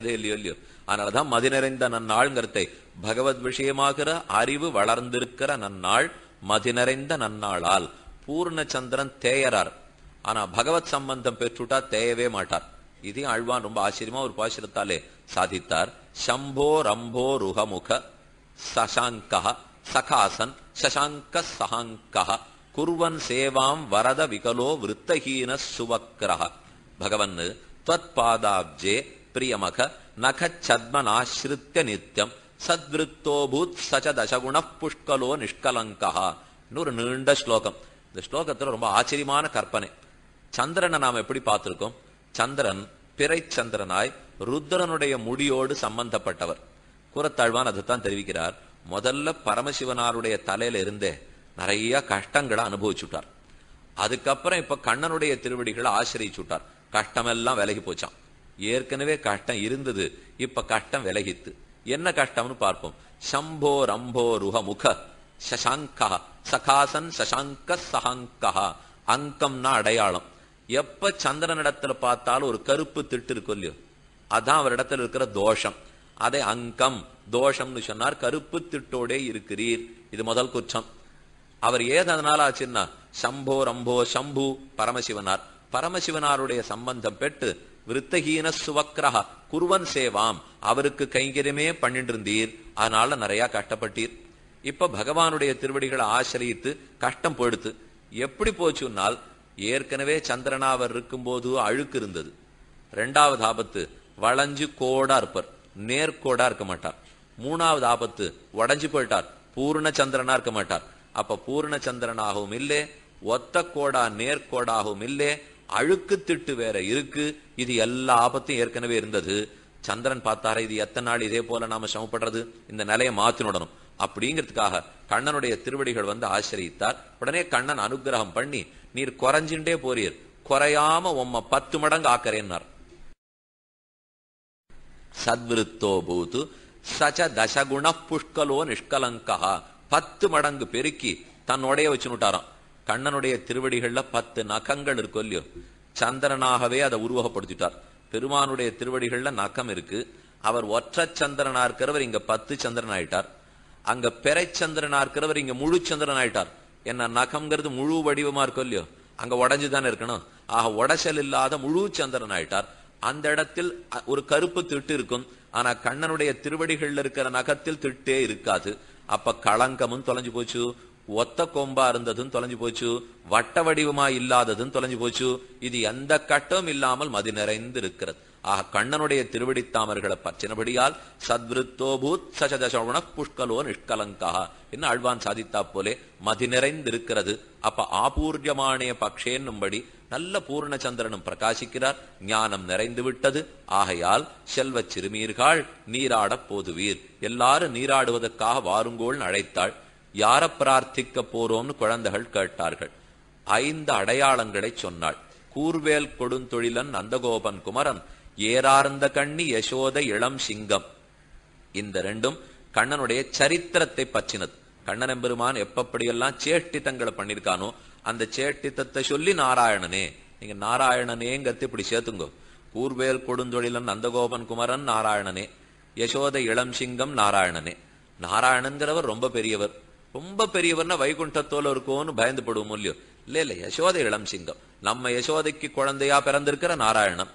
இல்லையோ இல்லையோ. அதனாலதான் மதிநிறைந்த நன்னாள்ங்கிறதை பகவத் விஷயமாகிற அறிவு வளர்ந்திருக்கிற நன்னாள் மதிநிறைந்த நன்னாளால் பூர்ணச்சந்திரன் தேயறார் ஆனா பகவத் சம்பந்தம் பெற்றுட்டா தேயவே மாட்டார். இது ஆழ்வான் ரொம்ப ஆச்சரியமா ஒரு பாசிரத்தாலே சாதித்தார். சம்போ ரம்போ ருகமுக சசாங்கா சகாசன் சசாங்க சஹாங்கா குருவன் சேவாம் வரத விகலோ விருத்தஹீன சுவக்ரஹ. பகவன் துவத் பாதாப்ஜே பிரியமக நகச்சத்மனாசிரித்த நித்தியம் சத்விருத்தோபூத் சச்ச தசகுண புஷ்கலோ நிஷ்கலங்கா ஒரு நீண்ட ஸ்லோகம். இந்த ஸ்லோகத்துல ரொம்ப ஆச்சரியமான கற்பனை. சந்திரனை நாம் எப்படி பார்த்திருக்கோம்? சந்திரன் பிறை சந்திரனாய் ருத்ரனுடைய முடியோடு சம்பந்தப்பட்டவர். குரத்தாழ்வான் அதுதான் தெரிவிக்கிறார். முதல்ல பரமசிவனாருடைய தலையில இருந்தே நிறைய கஷ்டங்களை அனுபவிச்சுட்டார். அதுக்கப்புறம் இப்ப கண்ணனுடைய திருவடிகளை ஆசிரியிச்சுட்டார். கஷ்டமெல்லாம் விலகி போச்சான் ஏற்கனவே கஷ்டம் இருந்தது இப்ப கஷ்டம் விலகித்து. என்ன கஷ்டம்னு பார்ப்போம். சம்போ ரம்போ ருஹ முக சசாங்கா சகாசன் சசாங்க சஹாங்கா அங்கம்னா அடையாளம். எப்ப சந்திரன் இடத்துல பார்த்தாலும் ஒரு கருப்பு திட்டு இருக்கும் இல்லையோ? அதான் அவரிடத்துல இருக்கிற தோஷம். அதை அங்கம் தோஷம்னு சொன்னார். கருப்பு திட்டோடே இருக்கிறீர். இது முதல் குற்றம். அவர் ஏது அதனால ஆச்சுன்னா சம்போ ரம்போ சம்பு பரமசிவனார். பரமசிவனாருடைய சம்பந்தம் பெற்று விருத்தகீன சுவக்ரஹ குருவன் சேவாம். அவருக்கு கைங்கரியமே பண்ணிட்டு இருந்தீர் அதனால நிறைய கஷ்டப்பட்டீர். இப்ப பகவானுடைய திருவடிகளை ஆசிரியித்து கஷ்டம் போடுத்து எப்படி போச்சுன்னால் ஏற்கனவே சந்திரனாவர் இருக்கும் இருக்கும்போது அழுக்கு இருந்தது. ரெண்டாவது ஆபத்து வளைஞ்சு கோடா இருப்பார். நேர்கோடா இருக்க மாட்டார். மூணாவது ஆபத்து உடஞ்சு போயிட்டார். பூர்ண சந்திரனா இருக்க மாட்டார். அப்ப பூர்ண சந்திரனாகவும் இல்லே ஒத்த கோடா நேர்கோடாகவும் இல்லே அழுக்கு திட்டு வேற இருக்கு. இது எல்லா ஆபத்தும் ஏற்கனவே இருந்தது. சந்திரன் பார்த்தாரா இது எத்தனை நாள் இதே போல நாம சமப்படுறது? இந்த நிலையை மாத்தினுடணும் அப்படிங்கிறதுக்காக கண்ணனுடைய திருவடிகள் வந்து ஆசிரியித்தார். உடனே கண்ணன் அனுகிரகம் பண்ணி நீர் குறைஞ்சுட்டே போறீர். குறையாம உம்ம பத்து மடங்கு ஆக்கறேன்னார். சத்விருத்தோ பூத்து சச்ச தசகுண புஷ்கலோ நிஷ்கலங்கா பத்து மடங்கு பெருக்கி தன்னோடைய வச்சுனுட்டாராம் கண்ணனுடைய திருவடிகள்ல பத்து நகங்கள் இருக்கும் இல்லையோ சந்திரனாகவே அதை உருவகப்படுத்திட்டார். பெருமானுடைய திருவடிகள்ல நகம் இருக்கு. அவர் ஒற்ற சந்திரனா இருக்கிறவர் இங்க பத்து சந்திரன் ஆயிட்டார் அங்க பெரை சந்திரனா இருக்கிறவர் இங்க முழு சந்திரன் ஆயிட்டார் என்ன நகம்ங்கிறது முழு வடிவமா இருக்கும் இல்லையோ அங்க உடஞ்சு தானே இருக்கணும். ஆக உடசல் இல்லாத முழு சந்திரன் ஆயிட்டார் அந்த இடத்தில் ஒரு கருப்பு திட்டு இருக்கும். ஆனா கண்ணனுடைய திருவடிகள்ல இருக்கிற நகத்தில் திட்டே இருக்காது. அப்ப களங்கமும் தொலைஞ்சு போச்சு. ஒத்த கொம்பா இருந்ததும் தொலைஞ்சு போச்சு. வட்ட வடிவமா இல்லாததும் தொலைஞ்சு போச்சு. இது எந்த கட்டும் இல்லாமல் மதி நிறைந்து இருக்கிறது ஆக கண்ணனுடைய திருவடித்தாமர்களை பற்றினபடியால் சத்விருத்தோபூத் சசதசவண புஷ்கலோ நிஷ்கலங்கா என்ன ஆழ்வான் சாதித்தா போலே மதி நிறைந்திருக்கிறது. அப்ப ஆபூர்யமானே பக்ஷேன்னும்படி நல்ல பூர்ணச்சந்திரனும் பிரகாசிக்கிறார். ஞானம் நிறைந்து விட்டது. ஆகையால் செல்வச் சிறுமீர்கள் நீராடப் போதுவீர். எல்லாரும் நீராடுவதற்காக வாருங்கோள் அழைத்தாள். யார பிரார்த்திக்க போறோம்னு குழந்தைகள் கேட்டார்கள். ஐந்து அடையாளங்களை சொன்னாள். கூர்வேல் கொடுந்தொழிலன் நந்தகோபன் குமரன் ஏறார்ந்த கண்ணி யசோத இளம் சிங்கம். இந்த ரெண்டும் கண்ணனுடைய சரித்திரத்தை பற்றினது. கண்ணன் எம்பெருமான் எப்படியெல்லாம் சேட்டித்தங்களை பண்ணிருக்கானோ அந்த சேட்டித்தத்தை சொல்லி நாராயணனே நீங்க நாராயணனேங்கிறது இப்படி சேர்த்துங்கோ. கூர்வேல் கொடுந்தொழிலன் நந்தகோபன் குமரன் நாராயணனே. யசோத இளம் சிங்கம் நாராயணனே. நாராயணன்கிறவர் ரொம்ப பெரியவர். ரொம்ப பெரியவர்னா வைகுண்டத்தோல இருக்கும்னு பயந்து படுவோம் இல்லையோ? இல்ல இல்ல யசோதை இளம் சிங்கம். நம்ம யசோதைக்கு குழந்தையா பிறந்திருக்கிற நாராயணன்.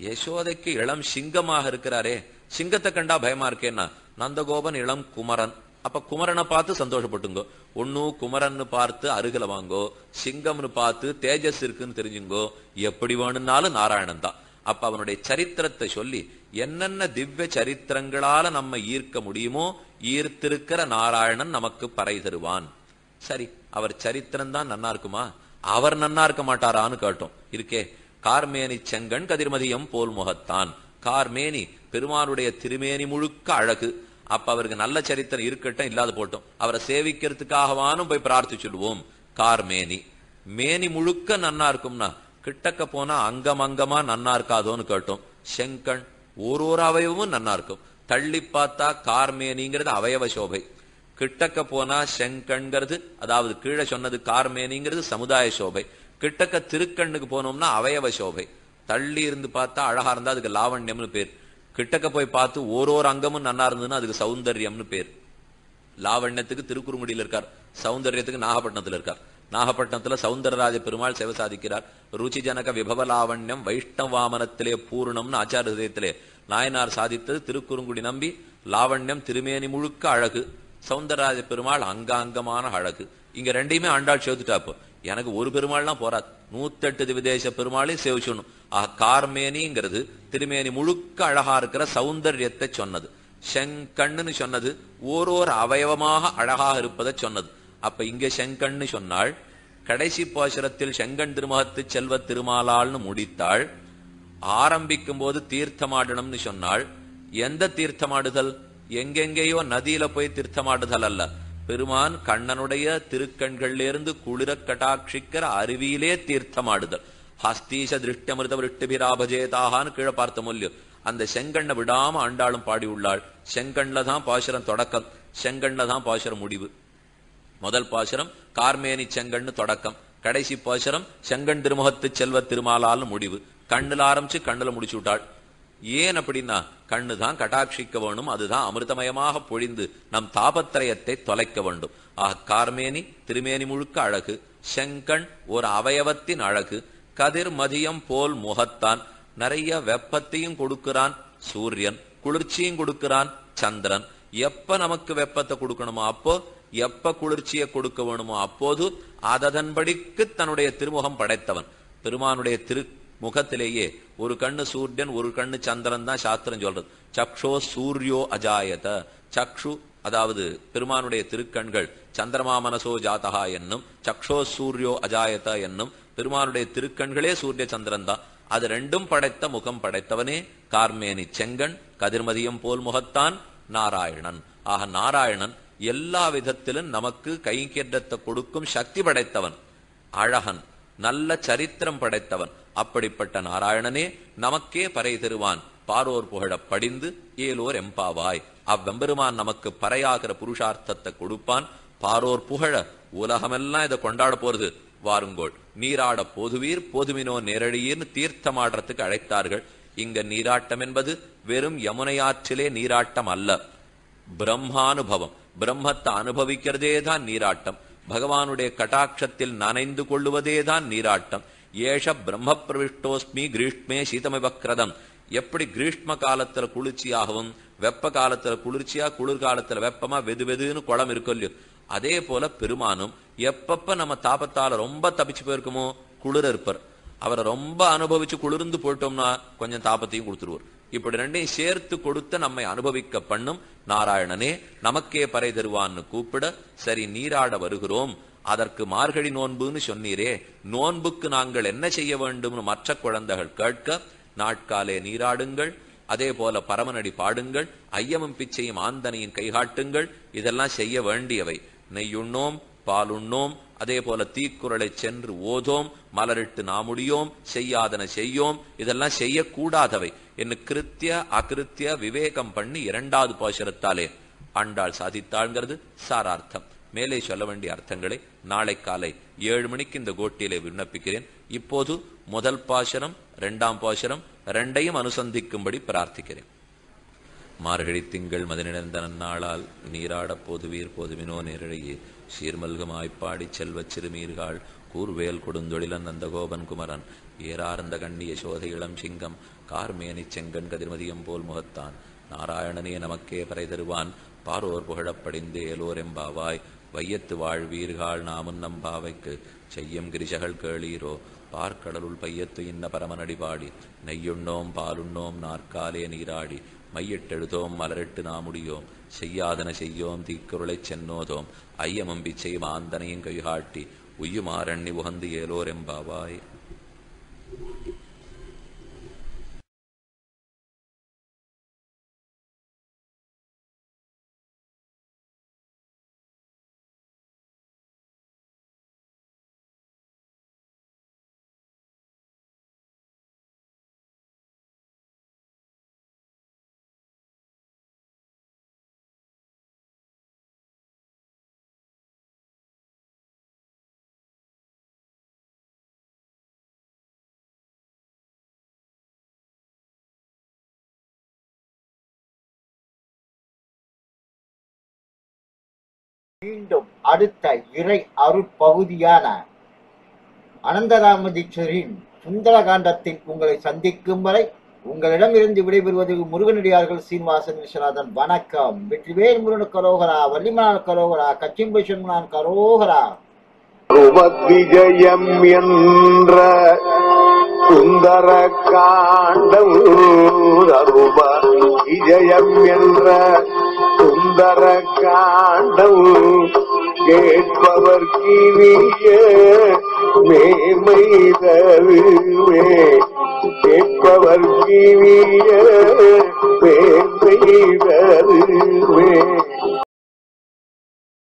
யசோதைக்கு இளம் சிங்கமாக இருக்கிறாரே. சிங்கத்தை கண்டா பயமா இருக்கேன்னா நந்தகோபன் இளம் குமரன். அப்ப குமரனை பார்த்து சந்தோஷப்பட்டுங்கோ. ஒன்னு குமரன்னு பார்த்து அருகில வாங்கோ. சிங்கம்னு பார்த்து தேஜஸ் இருக்குன்னு தெரிஞ்சுங்கோ. எப்படி வேணும்னாலும் நாராயணன் தான். அப்ப அவனுடைய சரித்திரத்தை சொல்லி என்னென்ன திவ்ய சரித்திரங்களால நம்ம ஈர்க்க முடியுமோ ஈர்த்திருக்கிற நாராயணன் நமக்கு பறை தருவான். சரி அவர் சரித்திரம் தான் நன்னா இருக்குமா? அவர் நன்னா இருக்க மாட்டாரான்னு கேட்டோம். இருக்கே கார்மேனி செங்கண் கதிர்மதியம் போல் முகத்தான். கார்மேனி பெருமானுடைய திருமேனி முழுக்க அழகு. அப்ப அவருக்கு நல்ல சரித்திரம் இருக்கட்டும் இல்லாத போட்டோம். அவரை சேவிக்கிறதுக்காகவானும் போய் பிரார்த்திச்சுடுவோம். கார்மேனி. மேனி முழுக்க நன்னா இருக்கும்னா கிட்டக்க போனா அங்கம் அங்கமா நன்னா இருக்காதோன்னு கேட்டோம். செங்கண் ஒரு ஒரு அவயவமும் நன்னா இருக்கும். தள்ளி பார்த்தா கார்மேனிங்கிறது அவயவ சோபை. கிட்டக்க போனா செங்கண்கிறது அதாவது கீழே சொன்னது கார்மேனிங்கிறது சமுதாய சோபை. கிட்டக்க திருக்கண்ணுக்கு போனோம்னா அவயவ சோபை. தள்ளி இருந்து பார்த்தா அழகா இருந்தா அதுக்கு லாவண்யம்னு பேர். கிட்டக்க போய் பார்த்து ஓரோரு அங்கமும் நன்னா இருந்ததுன்னா அதுக்கு சௌந்தர்யம்னு பேர். லாவண்யத்துக்கு திருக்குறுங்குடியில் இருக்கார். சௌந்தர்யத்துக்கு நாகப்பட்டினத்தில் இருக்கார். நாகப்பட்டினத்துல சவுந்தரராஜ பெருமாள் சேவை சாதிக்கிறார். ருச்சி ஜனக விபவ லாவண்யம் வைஷ்ணவாமனத்திலே பூர்ணம்னு ஆச்சார ஹதயத்திலே நாயனார் சாதித்தது திருக்குறுங்குடி நம்பி லாவண்யம் திருமேனி முழுக்க அழகு. சவுந்தரராஜ பெருமாள் அங்காங்கமான அழகு. இங்க ரெண்டையுமே ஆண்டாள் சேர்த்துட்டாப்போ எனக்கு ஒரு பெருமாள்லாம் போறாது நூத்தெட்டு விதேச பெருமாளையும் சேவிச்சணும் ஆஹ் கார்மேனிங்கிறது திருமேனி முழுக்க அழகா இருக்கிற சௌந்தர்யத்தை சொன்னது. செங்கண்ணுன்னு சொன்னது. ஓரோர் அவயவமாக அழகாக இருப்பதை சொன்னது. அப்ப இங்க செங்கண்ணு சொன்னாள். கடைசி பாசுரத்தில் செங்கண் திருமகத்து செல்வ திருமாலாள்னு முடித்தாள். ஆரம்பிக்கும் போது தீர்த்தமாடணும்னு சொன்னாள். எந்த தீர்த்தமாடுதல்? எங்கெங்கேயோ நதியில போய் தீர்த்தமாடுதல் அல்ல. பெருமான் கண்ணனுடைய திருக்கண்களிலிருந்து குளிர கட்டாட்சிக்கிற அருவியிலே தீர்த்தமாடுதல். ஹஸ்தீச திருஷ்டமிருத விருஷ்டிபிராபஜேதாகான்னு கீழே பார்த்த மூல்யம் அந்த செங்கண்ணை விடாம ஆண்டாளும் பாடி உள்ளாள் செங்கண்ல தான் பாசுரம் தொடக்கம். செங்கண்ல தான் பாசுரம் முடிவு. முதல் பாசுரம் கார்மேனி செங்கண்ணு தொடக்கம். கடைசி பாசுரம் செங்கன் திருமுகத்து செல்வ திருமாலால் முடிவு. கண்ணுல ஆரம்பிச்சு கண்ணுல முடிச்சு விட்டாள். ஏன் அப்படின்னா கண்ணு தான் கட்டாட்சிக்க வேணும் அதுதான் அமிர்தமயமாக பொழிந்து நம் தாபத்திரயத்தை தொலைக்க வேண்டும். ஆக கார்மேனி திருமேனி முழுக்க அழகு செங்கண் ஒரு அவயவத்தின் அழகு கதிர் மதியம் போல் முகத்தான் நிறைய வெப்பத்தையும் கொடுக்கிறான் சூரியன் குளிர்ச்சியும் கொடுக்கிறான் சந்திரன். எப்ப நமக்கு வெப்பத்தை கொடுக்கணுமோ அப்போ எப்ப குளிர்ச்சியை கொடுக்க வேணுமோ அப்போது அததன்படிக்கு தன்னுடைய திருமுகம் படைத்தவன். பெருமானுடைய திரு முகத்திலேயே ஒரு கண்ணு சூரியன் ஒரு கண்ணு சந்திரன் தான் சாஸ்திரம் சொல்றது. சக்ஷோ சூரியோ அஜாயத. சக்ஷு அதாவது பெருமானுடைய திருக்கண்கள் சந்திரமா மனசோ ஜாதகா என்னும் சக்ஷோ சூரியோ அஜாயத என்னும் பெருமானுடைய திருக்கண்களே சூரிய சந்திரன் தான். அது ரெண்டும் படைத்த முகம் படைத்தவனே கார்மேனி செங்கன் கதிர்மதியம் போல் முகத்தான் நாராயணன். ஆக நாராயணன் எல்லா விதத்திலும் நமக்கு கைங்கேற்றத்தை கொடுக்கும் சக்தி படைத்தவன் அழகன் நல்ல சரித்திரம் படைத்தவன். அப்படிப்பட்ட நாராயணனே நமக்கே பறை தருவான் பாரோர் புகழ படிந்து ஏலோர் எம்பாவாய். அவ்வெம்பெருமான் நமக்கு பறையாகிற புருஷார்த்தத்தை கொடுப்பான். பாரோர் புகழ உலகமெல்லாம் இதை கொண்டாட போறது. வாருங்கோள் நீராட போதுவீர் போதுமினோ நேரடியீர்னு தீர்த்தமாடுறதுக்கு அழைத்தார்கள். இங்க நீராட்டம் என்பது வெறும் யமுனையாற்றிலே நீராட்டம் அல்ல பிரம்மானுபவம். பிரம்மத்தை அனுபவிக்கிறதே தான் நீராட்டம். பகவானுடைய கட்டாட்சத்தில் நனைந்து கொள்ளுவதே தான் நீராட்டம். ஏஷ பிரம்ம பிரவிஷ்டோஸ்மி கிரீஷ்மே சீதமிவக்கிரதம் எப்படி கிரீஷ்ம காலத்துல குளிர்ச்சியாகவும் வெப்ப காலத்துல குளிர்ச்சியா குளிர் காலத்துல வெப்பமா வெது வெதுன்னு குளம் இருக்கும் இல்லையோ? அதே போல பெருமானும் எப்பப்ப நம்ம தாபத்தால ரொம்ப தப்பிச்சு போயிருக்குமோ? குளிர இருப்பார். அவரை ரொம்ப அனுபவிச்சு குளிர்ந்து போயிட்டோம்னா கொஞ்சம் தாபத்தையும் கொடுத்துருவார். இப்படி ரெண்டையும் சேர்த்து கொடுத்து நம்மை அனுபவிக்க பண்ணும். நாராயணனே நமக்கே பறை தருவான்னு கூப்பிட சரி நீராட வருகிறோம். அதற்கு மார்கழி நோன்புன்னு சொன்னீரே நோன்புக்கு நாங்கள் என்ன செய்ய வேண்டும்னு மற்ற குழந்தைகள் கேட்க நாட்காலே நீராடுங்கள் அதே போல பரமனடி பாடுங்கள் ஐயமும் பிச்சையும் ஆந்தனையின் கைகாட்டுங்கள் இதெல்லாம் செய்ய வேண்டியவை. நெய்யுண்ணோம் பாலுண்ணோம். அதே போல தீக்குறளை சென்று ஓதோம். மலரிட்டு நாமுடியோம். செய்யாதன செய்யோம். இதெல்லாம் செய்யக்கூடாதவை. என்ன கிருத்திய அகிருத்திய விவேகம் பண்ணி இரண்டாவது பாசுரத்தாலே ஆண்டாள் சாதித்தாள்ங்கிறது சாரார்த்தம். மேலே சொல்ல வேண்டிய அர்த்தங்களை நாளை காலை ஏழு மணிக்கு இந்த கோட்டியிலே விண்ணப்பிக்கிறேன். இப்போது முதல் பாசுரம் இரண்டாம் பாசுரம் ரெண்டையும் அனுசந்திக்கும்படி பிரார்த்திக்கிறேன். மார்கழி திங்கள் மதினிழந்த நன்னாளால் நீராடப் போதுவீர் போதுவினோ நேரழையே. சீர்மல்கமாய்ப்பாடி செல்வச் சிறுமீர்காள் கூர்வேல் கொடுந்தொழிலன் நந்தகோபன் குமரன் ஏறார்ந்த கண்ணிய சோதை இளம் சிங்கம் கார்மேனிச் செங்கன் கதிர்மதியம் போல் முகத்தான். நாராயணனே நமக்கே பறை தருவான் பாரோர் புகழப்படிந்து ஏலோரெம்பாவாய் வையத்து வாழ்வீர்கள் நாமும் நம்பாவைக்கு செய்யும் கிரிசகள் கேளீரோ? பார்க்கடலுள் பையத்து இன்ன பரமனடி பாடி. நெய்யுண்ணோம் பாலுண்ணோம் நாற்காலே நீராடி. மையிட்டெழுதோம் மலரிட்டு நாமுடியோம். செய்யாதன செய்யோம் தீக்குருளைச் சென்னோதோம். ஐயமும் பிச்சை மாந்தனையும் கைகாட்டி. உய்யுமாறண்ணி உகந்து ஏலோரெம்பாவாய் மீண்டும் அடுத்த இறை அருட்பகுதியான அனந்தராமதீஸ்வரின் சுந்தரகாண்டத்தில் உங்களை சந்திக்கும் வரை உங்களிடமிருந்து விடைபெறுவது முருகனடியார்கள் சீனிவாசன் விஸ்வநாதன். வணக்கம். வெற்றிவேல் முருகன் கரோகரா வள்ளிமலான் கரோகரா கச்சிம்பை கரோகரா விஜயம் என்ற சுந்தர காண்டம் விஜயம் என்ற சுந்தர காண்டம் கேட்பவர் கிவிய மேமை தருவே கேட்பவர் கிவிய மேமை தருவே